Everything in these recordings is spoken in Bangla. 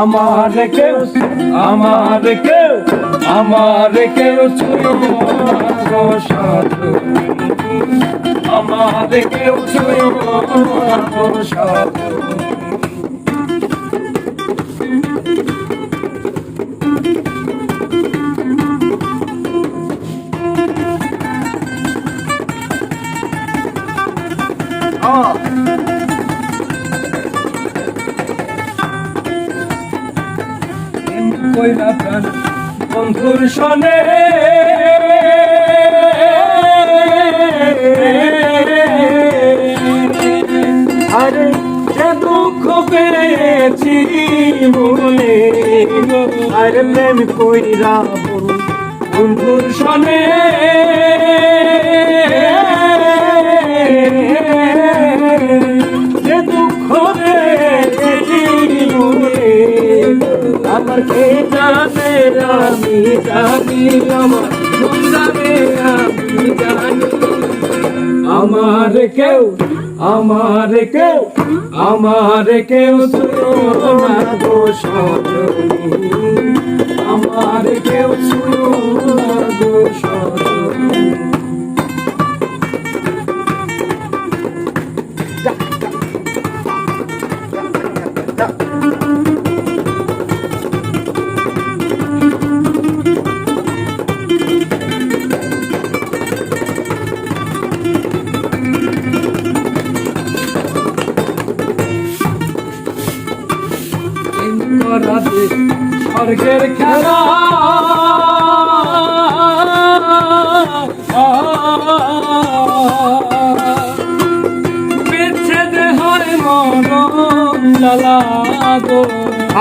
আমার কেউ আমার কেউ আমার কেউ ছুঁয়ো সাধু। আমার কেউ ছুঁয়ো সাধু। কইরা প্রাণ বন্ধুর সনে। আরে যে দুঃখ পেয়েছি মনে আর কইরা বন্ধুর আমার কে জানে আমি জানি আমার জানে আমি জানি। আমার কেউ আমার কেউ আমার কেউ শুনো গো আমার কেউ শুনো না গো সজনী। করাতে স্বর্গের খেলা।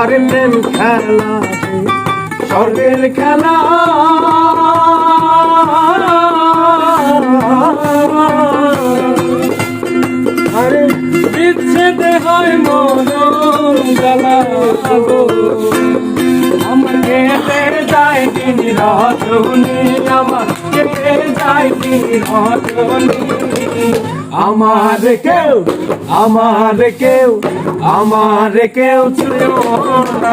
আর প্রেম খেলা স্বর্গের খেলা। আরে বিচ্ছেদ হয় মরণ জ্বালা গো। রজনী আমার আমার কেউ আমার কেউ আমার কেউ ছিল না